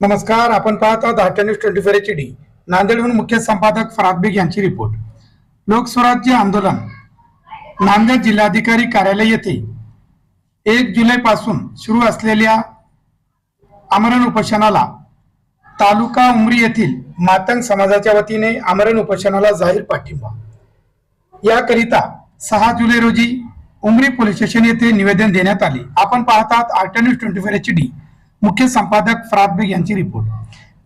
नमस्कार आपण पाहत आहात हाट news twenty four H D. नांदेडहून मुख्य संपादक फराद बेग यांची रिपोर्ट. लोकस्वराज्य आंदोलन. नांदेड जिल्हाधिकारी कार्यालय येथे एक जुलै पासून सुरू असलेल्या आमरण उपोषणाला तालुका उमरी येथील मातंग समाजाच्या वतीने आमरण उपोषणाला जाहीर पाठिंबा. याकरिता सहा जुलै रोजी उमरी पोलीस स्टेशन येथे निवेदन देण्यात आले. आपण पाहतात RT art news twenty four H D मुख्य संपादक फराद बेग यांची रिपोर्ट.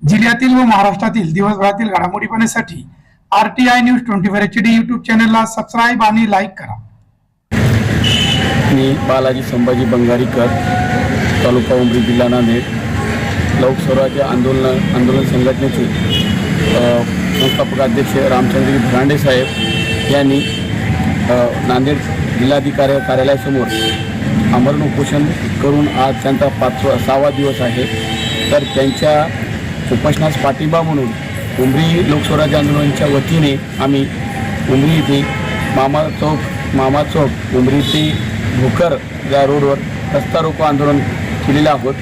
जिल्ह्यातील व महाराष्ट्रातील दिवसभरातील घडामोडी पाहण्यासाठी R T I news twenty four H D YouTube चॅनलला सबस्क्राईब आणि लाईक करा. मी बालाजी संभाजी बंगारीकर तालुका उमरी जिल्हा नांदेड लोकस्वराज्य आंदोलन आंदोलन संघटनेचे संस्थापक अध्यक्ष रामचंद्रजी भरांडे साहेब यांनी नांदेड जिल्हाधिकारी कार्यालयासमोर आमरण उपोषण करून आज त्यांचा पाचवा सहावा दिवस आहे. तर त्यांच्या उपोषणास पाठिंबा म्हणून उमरी लोकस्वराज्य आंदोलनाच्या वतीने आम्ही उमरी येथे मामा चौक मामा चौक उमरी ते भोकर या रोडवर रस्ता रोको आंदोलन केलेलं आहोत.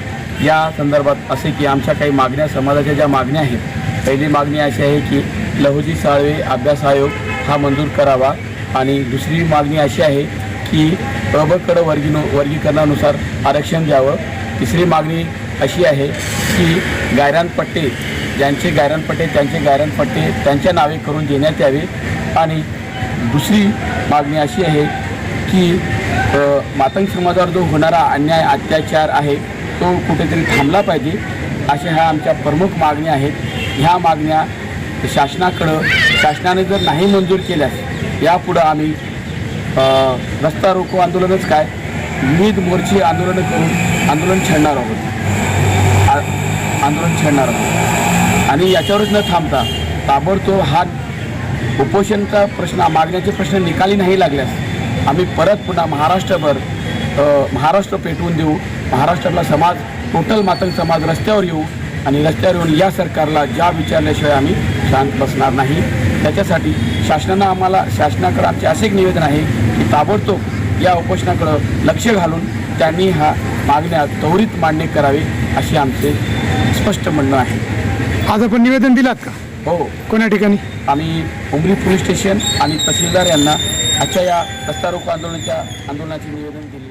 या संदर्भात असे की आमच्या काही मागण्या समाजाच्या ज्या मागण्या आहेत पहिली मागणी अशी आहे की लहुजी साळवे अभ्यास आयोग हा मंजूर करावा. आणि दुसरी मागणी अशी आहे की प्रबकड वर्गी वर्गीकरणानुसार आरक्षण द्यावं. तिसरी मागणी अशी आहे की गायरान पट्टे ज्यांचे गायरान पट्टे त्यांचे गायरान पट्टे त्यांच्या नावे करून देण्यात यावे. आणि दुसरी मागणी अशी आहे की मातंग समाजावर जो होणारा अन्याय अत्याचार आहे तो कुठेतरी थांबला पाहिजे अशा ह्या आमच्या प्रमुख मागण्या आहेत. ह्या मागण्या शासनाकडं शासनाने जर नाही मंजूर केल्यास यापुढं आम्ही रस्ता रोको आंदोलनच काय? विविध मोर्चे आंदोलनं करून आंदोलन छेडणार आहोत. आ- आंदोलन छेडणार आहोत. आणि याच्यावरच न थांबता ताबडतोब हा उपोषणचा प्रश्न मागण्याचे प्रश्न निकाली नाही लागल्यास आम्ही परत पुन्हा महाराष्ट्रभर महाराष्ट्र पेटवून देऊ. महाराष्ट्रातला समाज टोटल मातंग समाज रस्त्यावर येऊ आणि रस्त्यावर येऊन या सरकारला ज्या विचारल्याशिवाय आम्ही शांत बसणार नाही. त्याच्यासाठी शासनानं आम्हाला शासनाकडे आमचे असे एक निवेदन आहे की ताबडतोब या उपोषणाकडं लक्ष घालून त्यांनी हा मागण्या त्वरित मान्य करावी अशी आमचे स्पष्ट म्हणणं आहे. आज आपण निवेदन दिलात का? हो. कोण्या ठिकाणी? आम्ही उमरी पोलीस स्टेशन आणि तहसीलदार यांना आजच्या या रस्ता रोको आंदोलनाच्या आंदोलनाचे निवेदन दिले.